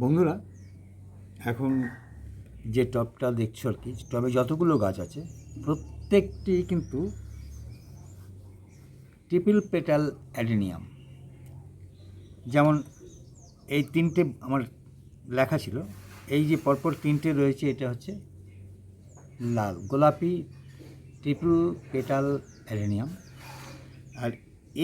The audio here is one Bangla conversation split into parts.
বন্ধুরা, এখন যে টবটা দেখছ আর কি, টবে যতগুলো গাছ আছে, প্রত্যেকটি কিন্তু ট্রিপল পেটাল অ্যাডেনিয়াম। যেমন এই তিনটে আমার লেখা ছিল, এই যে পরপর তিনটে রয়েছে, এটা হচ্ছে লাল, গোলাপি ট্রিপল পেটাল অ্যাডেনিয়াম। আর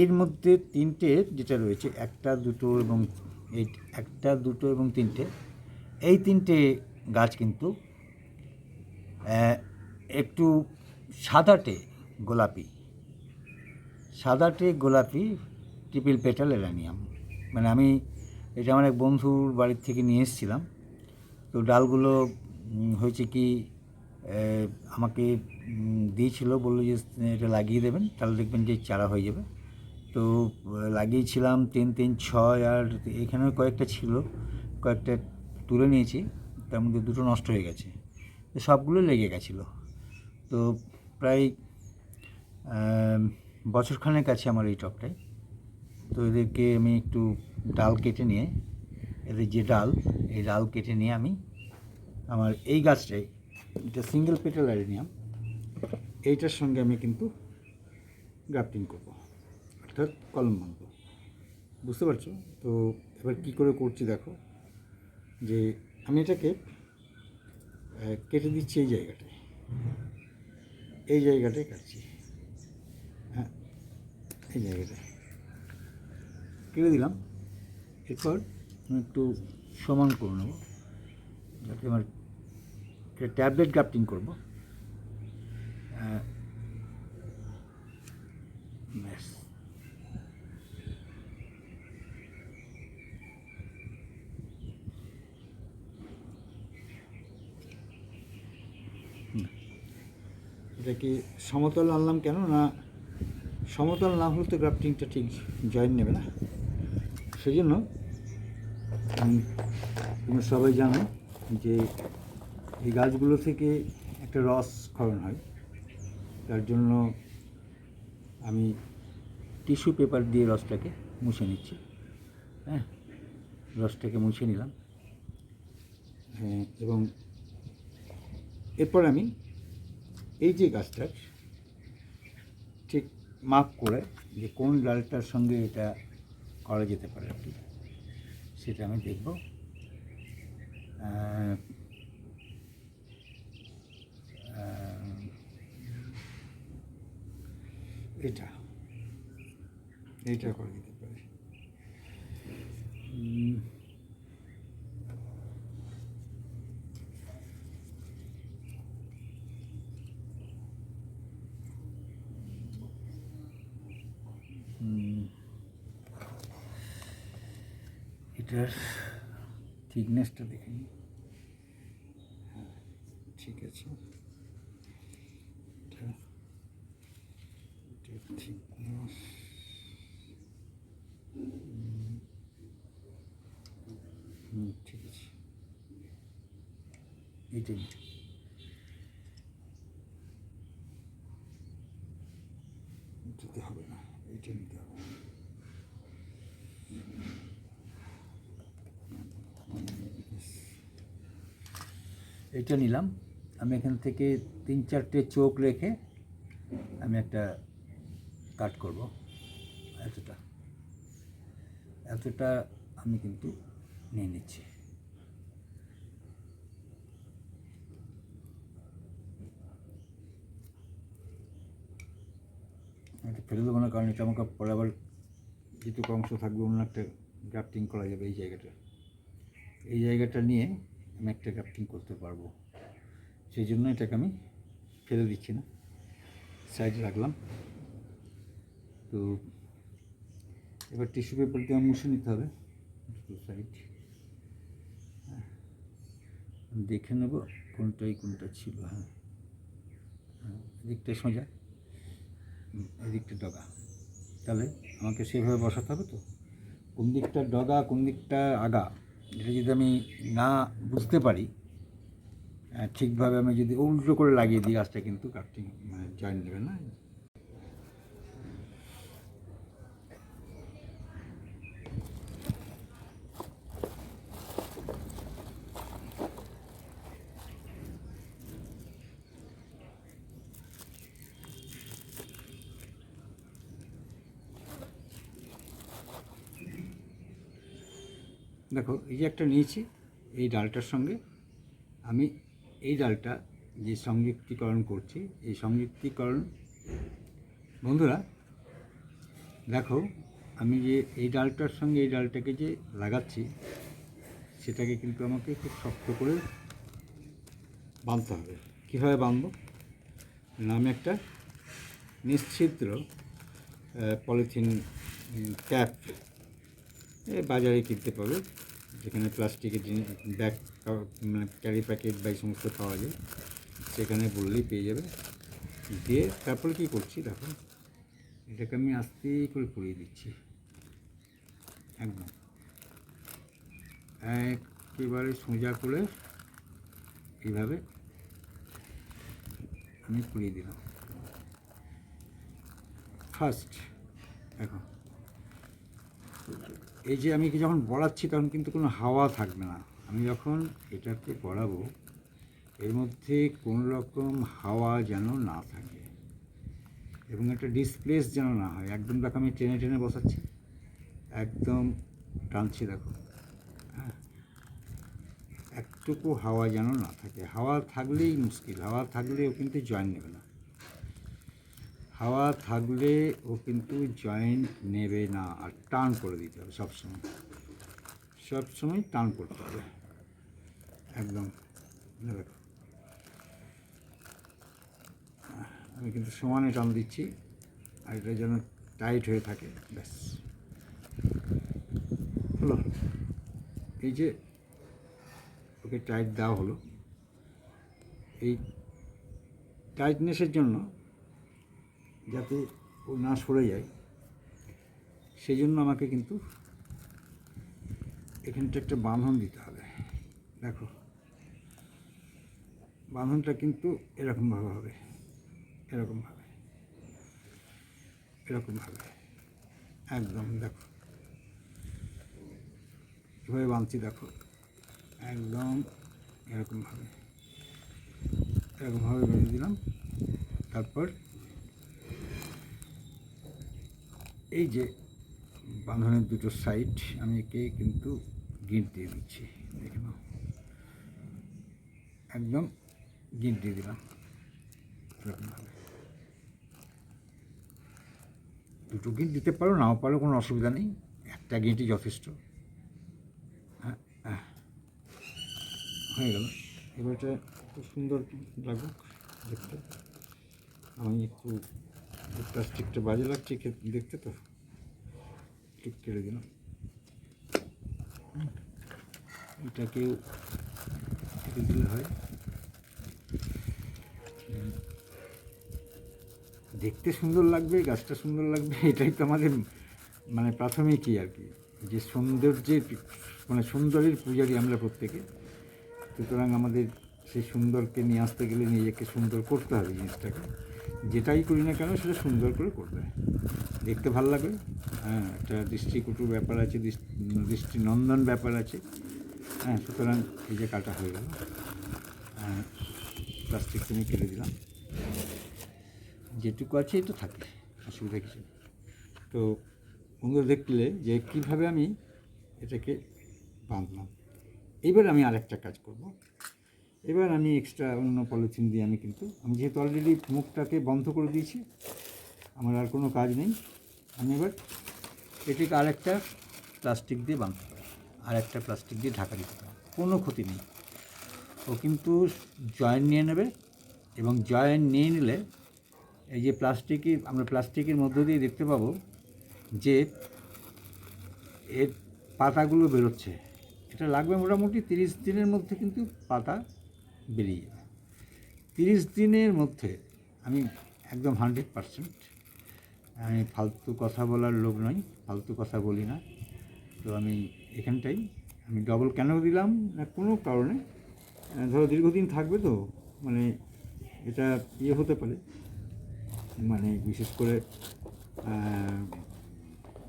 এর মধ্যে তিনটে যেটা রয়েছে, একটা, দুটো এবং এই একটা, দুটো এবং তিনটে। এই তিনটে গাছ কিন্তু একটু সাদাটে গোলাপি। সাদাটে গোলাপি ট্রিপল পেটাল এলানিয়াম মানে আমি এটা আমার এক বন্ধুর বাড়ির থেকে নিয়ে এসেছিলাম। তো ডালগুলো হয়েছে কি আমাকে দিয়েছিল, বলল যে, এটা লাগিয়ে দেবেন, তাহলে দেখবেন যে চারা হয়ে যাবে। তো লাগিয়েছিলাম তিন তিন, ছয় আর এখানেও কয়েকটা ছিল, কয়েকটা তুলে নিয়েছি, তার মধ্যে দুটো নষ্ট হয়ে গেছে। তো সবগুলো লেগে গেছিল। তো প্রায় বছরখানেক আছে আমার এই টবটায় তো এদেরকে আমি একটু ডাল কেটে নিয়ে, এদের যে ডাল, এই ডাল কেটে নিয়ে আমি আমার এই গাছটাই এটা সিঙ্গেল পেটাল অ্যারেনিয়াম এইটার সঙ্গে আমি কিন্তু গ্রাফটিং করব। অর্থাৎ কলম বাঁধব বুঝতে পারছ? তো এবার কী করে করছি দেখো যে আমি এটাকে কেটে দিচ্ছি এই জায়গাটায়। এই জায়গাটায় কাটছি। হ্যাঁ এই জায়গাটায়। কেটে দিলাম। এরপর আমি একটু সমান করে নেব। যাতে আমার ট্যাবলেট গ্রাফটিং করব। আহ, ব্যাস হুম। এটা কি সমতল আনলাম কেন না সমতল না হলে তো গ্রাফটিংটা ঠিক জয়েন নেবে না? সেই জন্য তোমরা সবাই জানো যে এই গাছগুলো থেকে একটা রস ক্ষরণ হয়। তার জন্য আমি টিস্যু পেপার দিয়ে রসটাকে মুছে নিচ্ছি। হ্যাঁ রসটাকে মুছে নিলাম। হ্যাঁ এবং এরপর আমি এই যে গাছটার ঠিক মাপ করে যে কোন ডালটার সঙ্গে এটা করা যেতে পারে আর কি, সেটা আমি দেখব। এটা এটা করা যেতে পারে উম, হুম, এটার থিকনেসটা দেখে নিই। হ্যাঁ ঠিক আছে। এটা হুম, ঠিক আছে। এইটাই দিতে হবে না এইটা নিতে হবে এটা নিলাম। আমি এখান থেকে তিন চারটে চোখ রেখে আমি একটা কাট করব। এতটা। এতটা আমি কিন্তু নিয়ে নিচ্ছি। এটা ফেলে দেবো না, কারণ এটা আমাকে পরে আবার যেটুকু অংশ থাকবে অন্য একটা গ্রাফটিং করা যাবে এই জায়গাটা। এই জায়গাটা নিয়ে আমি একটা গ্রাফটিং করতে পারব। সেই জন্য এটাকে আমি ফেলে দিচ্ছি না। সাইড রাখলাম। তো এবার টিস্যু পেপার দিয়ে মুছে নিতে হবে। দুটো সাইড দেখে নেব কোনটাই কোনটা ছিল হ্যাঁ। এদিকটা সোজা। এদিকটা ডগা। তাহলে আমাকে সেভাবে বসাতে হবে তো? কোন দিকটা ডগা, কোন দিকটা আগা? এটা যদি আমি না বুঝতে পারি ঠিকভাবে আমি যদি উল্টো করে লাগিয়ে দিই গাছটা, কিন্তু কাটিং মানে জয়েন দেবে না। দেখো, এই যে একটা নিয়েছি, এই ডালটার সঙ্গে আমি এই ডালটা যে সংযুক্তিকরণ করছি, এই সংযুক্তিকরণ, বন্ধুরা, দেখো, আমি যে এই ডালটার সঙ্গে এই ডালটাকে যে লাগাচ্ছি, সেটাকে কিন্তু আমাকে খুব শক্ত করে বাঁধতে হবে। কীভাবে বাঁধবো? না আমি একটা নিশ্চিদ্র পলিথিন ক্যাপ বাজারে কিনতে পাবে। যেখানে প্লাস্টিকের জিনিস ব্যাগ মানে ক্যারি প্যাকেট বা এই সমস্ত পাওয়া যায়, সেখানে বললেই পেয়ে যাবে। দিয়ে তারপরে কী করছি দেখো, এটাকে আমি আস্তে করে পুড়িয়ে দিচ্ছি। একদম। একেবারে সোজা করে এইভাবে আমি পুড়িয়ে দিলাম। ফার্স্ট দেখো। এই যে আমি যখন বড়াচ্ছি তখন কিন্তু কোনো হাওয়া থাকবে না। আমি যখন এটাকে বড়াবো এর মধ্যে কোনো রকম হাওয়া যেন না থাকে এবং একটা ডিসপ্লেস যেন না হয়। একদম দেখো আমি টেনে টেনে বসাচ্ছি। একদম টানছি দেখো। হ্যাঁ। একটুকু হাওয়া যেন না থাকে। হাওয়া থাকলেই মুশকিল। হাওয়া থাকলে ও কিন্তু জয়েন নেবে না। হাওয়া থাকলে ও কিন্তু জয়েন্ট নেবে না আর টান করে দিতে হবে সবসময়। সবসময় টান করতে হবে। একদম। আমি কিন্তু সমানে টান দিচ্ছি আর এটা যেন টাইট হয়ে থাকে, ব্যাস। হলো। এই যে ওকে টাইট দেওয়া হলো। এই টাইটনেসের জন্য যাতে ও না সরে যায়। সেই জন্য আমাকে কিন্তু এখানটা একটা বাঁধন দিতে হবে। দেখো। বাঁধনটা কিন্তু এরকমভাবে হবে। এরকমভাবে। এরকমভাবে। একদম, দেখো। এভাবে বাঁধছি, দেখো। একদম এরকমভাবে। এরকমভাবে বেঁধে দিলাম। তারপর এই যে বাঁধনের দুটো সাইড আমি একে কিন্তু গিট দিয়ে দিচ্ছি। দেখে একদম গিট দিয়ে দিলাম। দুটো গিট দিতে পারো, নাও পারো, কোনো অসুবিধা নেই। একটা গিটই যথেষ্ট। হ্যাঁ হ্যাঁ। হয়ে গেল। এবার এটা খুব সুন্দর লাগুক দেখতে। আমি একটু প্লাস্টিকটা বাজে লাগছে দেখতে তো। কেড়ে দিলাম। এটাকেও কেটে দিলে হয়। দেখতে সুন্দর লাগবে, গাছটা সুন্দর লাগবে, এটাই তো আমাদের মানে প্রাথমিকই আর কি। যে সৌন্দর্যের মানে সুন্দরের পূজারি আমরা প্রত্যেকে। সুতরাং আমাদের সেই সুন্দরকে নিয়ে আসতে গেলে নিজেকে সুন্দর করতে হবে জিনিসটাকে। যেটাই করি না কেন সেটা সুন্দর করে করবে। দেখতে ভালো লাগে। হ্যাঁ একটা দৃষ্টিকটু ব্যাপার আছে দৃষ্টি দৃষ্টিনন্দন ব্যাপার আছে। হ্যাঁ সুতরাং এই যে কাটা হয়ে গেল। হ্যাঁ প্লাস্টিক তুমি কেটে দিলাম। যেটুকু আছে তো থাকে, অসুবিধা কিছু তো বন্ধুরা দেখলে যে কীভাবে আমি এটাকে বাঁধলাম। এবার আমি আরেকটা কাজ করব। এবার আমি এক্সট্রা অন্য পলিথিন দিয়ে আমি কিন্তু, আমি যেহেতু অলরেডি মুখটাকে বন্ধ করে দিয়েছি, আমার আর কোনো কাজ নেই, আমি এবার এটিকে আরেকটা প্লাস্টিক দিয়ে বাঁধতে পারি আর একটা প্লাস্টিক দিয়ে ঢাকা দিতে পারি, কোনো ক্ষতি নেই। ও কিন্তু জয়েন নিয়ে নেবে এবং জয়েন্ট নিয়ে নিলে এই যে প্লাস্টিকের আমরা প্লাস্টিকের মধ্য দিয়ে দেখতে পাবো যে এর পাতাগুলো বেরোচ্ছে। এটা লাগবে মোটামুটি তিরিশ দিনের মধ্যে কিন্তু পাতা বেরিয়ে যাবে তিরিশ দিনের মধ্যে আমি একদম হান্ড্রেড পারসেন্ট আমি ফালতু কথা বলার লোক নই, ফালতু কথা বলি না। তো আমি এখানটাই, আমি ডবল কেন দিলাম না কোনো কারণে ধরো দীর্ঘদিন থাকবে তো মানে এটা ইয়ে হতে পারে। মানে বিশেষ করে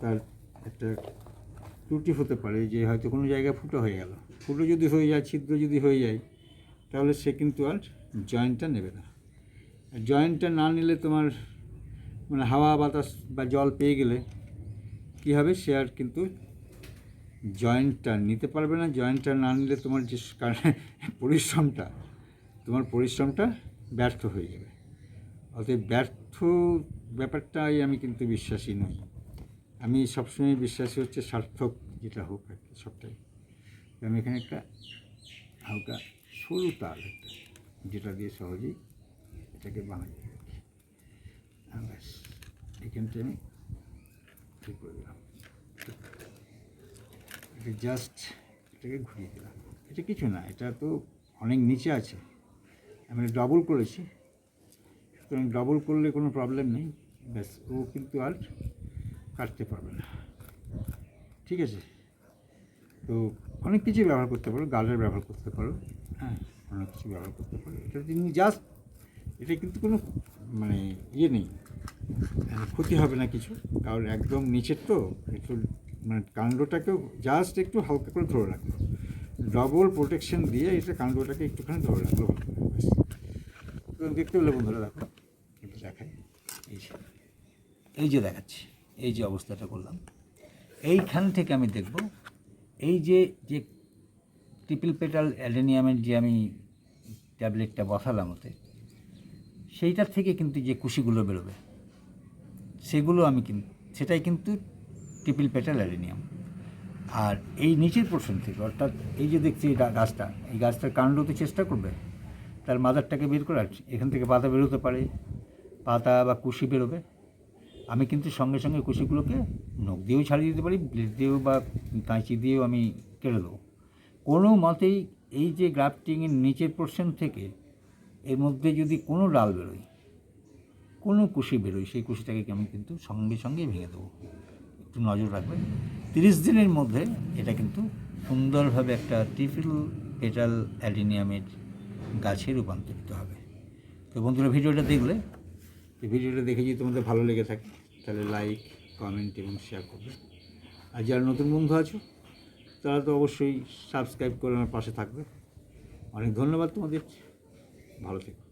তার একটা ত্রুটি হতে পারে যে হয়তো কোনো জায়গায় ফুটো হয়ে গেল। ফুটো যদি হয়ে যায়, ছিদ্র যদি হয়ে যায় তাহলে সে কিন্তু আর জয়েন্টটা নেবে না। জয়েন্টটা না নিলে তোমার মানে হাওয়া বাতাস বা জল পেয়ে গেলে কী হবে? সে আর কিন্তু জয়েন্টটা নিতে পারবে না। জয়েন্টটা না নিলে তোমার যে পরিশ্রমটা, তোমার পরিশ্রমটা ব্যর্থ হয়ে যাবে। অতএব ব্যর্থ ব্যাপারটাই আমি কিন্তু বিশ্বাসী নই। আমি সবসময় বিশ্বাসী হচ্ছে সার্থক যেটা হোক আর কি, সবটাই। আমি এখানে একটা হালকা সরু তাল একটা যেটা দিয়ে সহজেই এটাকে বানাই। আর ব্যাস এখানটা আমি ঠিক করে দিলাম। জাস্ট এটাকে ঘুরিয়ে দিলাম। এটা কিছু না, এটা তো অনেক নিচে আছে। আমি ডবল করেছি। সুতরাং ডবল করলে কোনো প্রবলেম নেই। ব্যাস, ও কিন্তু আর কাটতে পারবে না। ঠিক আছে? তো অনেক কিছু ব্যবহার করতে পারো গালের ব্যবহার করতে পারো হ্যাঁ। অনেক কিছু ব্যবহার করতে পারো। এটা তুমি জাস্ট এটা কিন্তু কোনো মানে ইয়ে নেই। ক্ষতি হবে না কিছু। কারণ একদম নিচের তো একটু মানে কাণ্ডটাকেও জাস্ট একটু হালকা করে ধরে রাখল ডবল প্রোটেকশন দিয়ে এটা কাণ্ডটাকে একটুখানি ধরে রাখল ভালো দেখতে পেলে বন্ধুরা দেখো একটু দেখাই। এই যে এই যে দেখাচ্ছি এই যে অবস্থাটা করলাম। এইখান থেকে আমি দেখব এই যে যে ট্রিপল পেটাল অ্যাডেনিয়ামের যে আমি ট্যাবলেটটা বসালাম ওতে, সেইটার থেকে কিন্তু যে কুশিগুলো বেরোবে, সেগুলো আমি কিন্তু সেটাই কিন্তু ট্রিপল পেটাল অ্যাডেনিয়াম আর এই নিচের পোর্শন থেকে, অর্থাৎ এই যে দেখছি গাছটা, এই গাছটার কাণ্ডতে চেষ্টা করবে, তার মাদারটাকে বের করার, এখান থেকে পাতা বেরোতে পারে, পাতা বা কুশি বেরোবে। আমি কিন্তু সঙ্গে সঙ্গে কুশিগুলোকে নখ দিয়েও ছাড়িয়ে দিতে পারি, ব্লেড দিয়েও বা কাঁচি দিয়েও আমি কেটে দেবো। কোনো মতেই এই যে গ্রাফটিংয়ের নিচের পোর্শন থেকে এর মধ্যে যদি কোনো ডাল বেরোয়, কোনো কুশি বেরোয়, সেই কুশিটাকে আমি কিন্তু সঙ্গে সঙ্গে ভেঙে দেবো। একটু নজর রাখবেন। তিরিশ দিনের মধ্যে এটা কিন্তু সুন্দরভাবে একটা টিফিল পেটাল অ্যালিনিয়ামের গাছে রূপান্তরিত হবে। তো বন্ধুরা, ভিডিওটা দেখলে এই ভিডিওটা দেখে যদি তোমাদের ভালো লেগে থাকে, তাহলে লাইক কমেন্ট এবং শেয়ার করবে। আর যারা নতুন বন্ধু আছো, তারা তো অবশ্যই সাবস্ক্রাইব করে আমার পাশে থাকবে। অনেক ধন্যবাদ তোমাদের। ভালো থেকো।